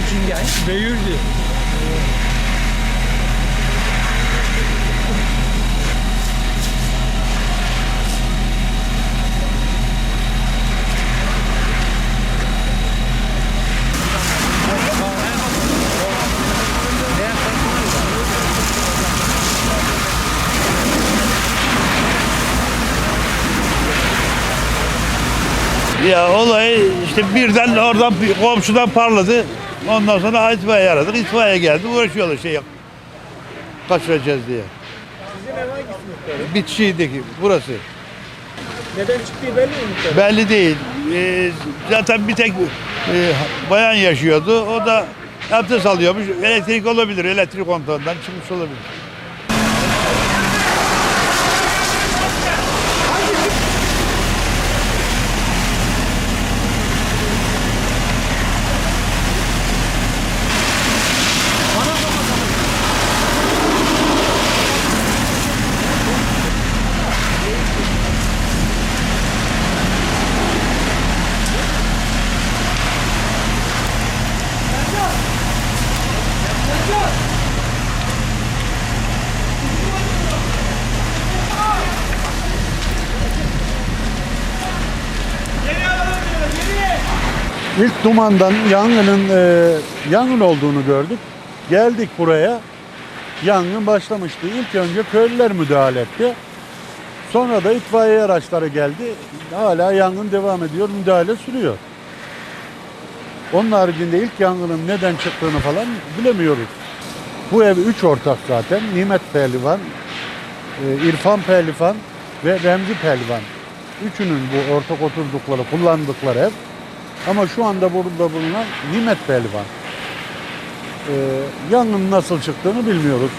Bekingen. Beyürdü. Ya olay işte birden oradan bir komşudan parladı. Ondan sonra itfaiye aradık. İtfaiye geldi. Uğraşıyorlar şey. Kaçıracağız diye. Sizin ev hangisi muhtarım? Bitişiğindeki burası. Neden çıktığı belli mi muhtarım? Belli değil. Ee, zaten bir tek e, bayan yaşıyordu. O da abdest alıyormuş. Elektrik olabilir. Elektrik kontuğundan çıkmış olabilir. İlk dumandan yangının e, yangın olduğunu gördük. Geldik buraya. Yangın başlamıştı. İlk önce köylüler müdahale etti. Sonra da itfaiye araçları geldi. Hala yangın devam ediyor. Müdahale sürüyor. Onun haricinde ilk yangının neden çıktığını falan bilemiyoruz. Bu ev üç ortak zaten. Nimet Pehlivan, e, İrfan Pehlivan ve Remzi Pehlivan. Üçünün bu ortak oturdukları, kullandıkları ev. Ama şu anda burada bulunan nimet pehlivan. Ee, yangın nasıl çıktığını bilmiyoruz.